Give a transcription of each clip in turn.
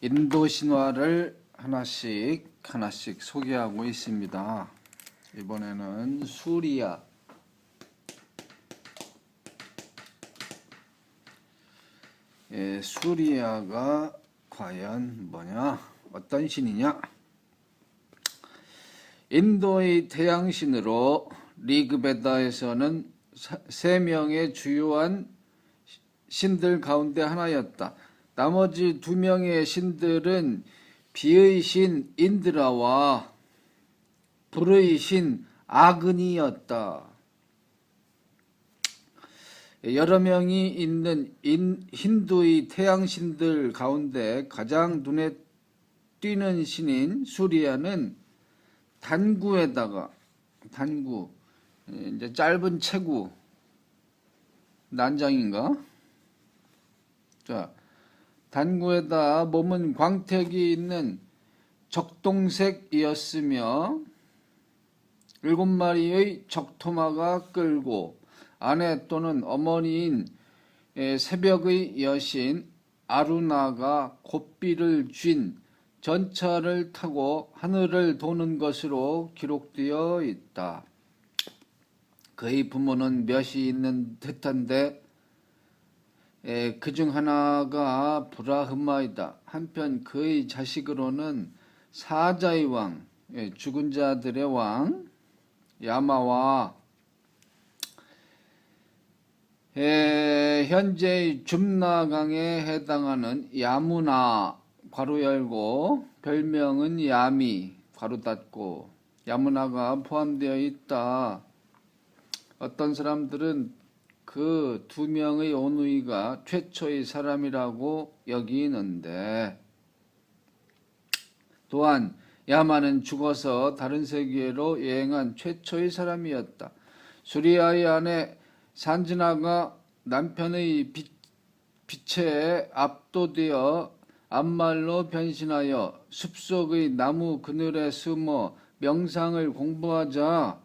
인도 신화를 하나씩 하나씩 소개하고 있습니다. 이번에는 수리아 예, 수리아가 과연 뭐냐? 어떤 신이냐? 인도의 태양신으로 리그베다에서는 사- 세 명의 주요한 신들 가운데 하나였다. 나머지 두 명의 신들은 비의 신 인드라와 불의 신 아그니였다. 여러 명이 있는 인, 힌두의 태양신들 가운데 가장 눈에 띄는 신인 수리아는 단구에다가 단구 이제 짧은 체구 난장인가? 자 단구에다 몸은 광택이 있는 적동색이었으며 일곱 마리의 적토마가 끌고 아내 또는 어머니인 에, 새벽의 여신 아루나가 곱비를 쥔 전차를 타고 하늘을 도는 것으로 기록되어 있다. 그의 부모는 몇이 있는 듯한데 그 중 하나가 브라흐마이다. 한편 그의 자식으로는 사자의 왕, 예, 죽은 자들의 왕 야마와 에, 현재의 줌나강에 해당하는 야무나 괄호 열고 별명은 야미 괄호 닫고 야무나가 포함되어 있다. 어떤 사람들은 그 두 명의 오누이가 최초의 사람이라고 여기는데 또한 야마는 죽어서 다른 세계로 여행한 최초의 사람이었다. 수리아의 아내 산지나가 남편의 빛, 빛에 압도되어 암말로 변신하여 숲속의 나무 그늘에 숨어 명상을 공부하자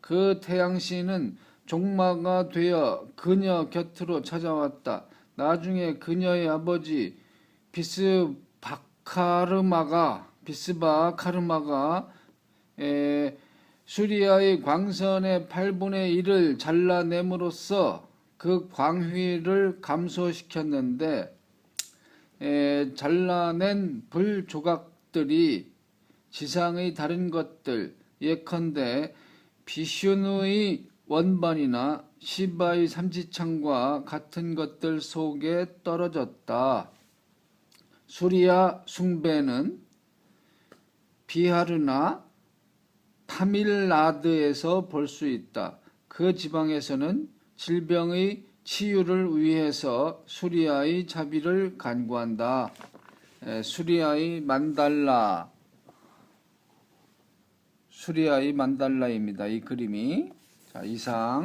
그 태양신은 종마가 되어 그녀 곁으로 찾아왔다. 나중에 그녀의 아버지 비스바카르마가 비스바카르마가 에, 수리아의 광선의 8분의 1을 잘라냄으로써 그 광휘를 감소시켰는데 에, 잘라낸 불 조각들이 지상의 다른 것들 예컨대 비슈누의 원반이나 시바의 삼지창과 같은 것들 속에 떨어졌다. 수리아 숭배는 비하르나 타밀나드에서 볼 수 있다. 그 지방에서는 질병의 치유를 위해서 수리아의 자비를 간구한다. 에, 수리아의 만달라 수리아의 만달라입니다. 이 그림이 자 이상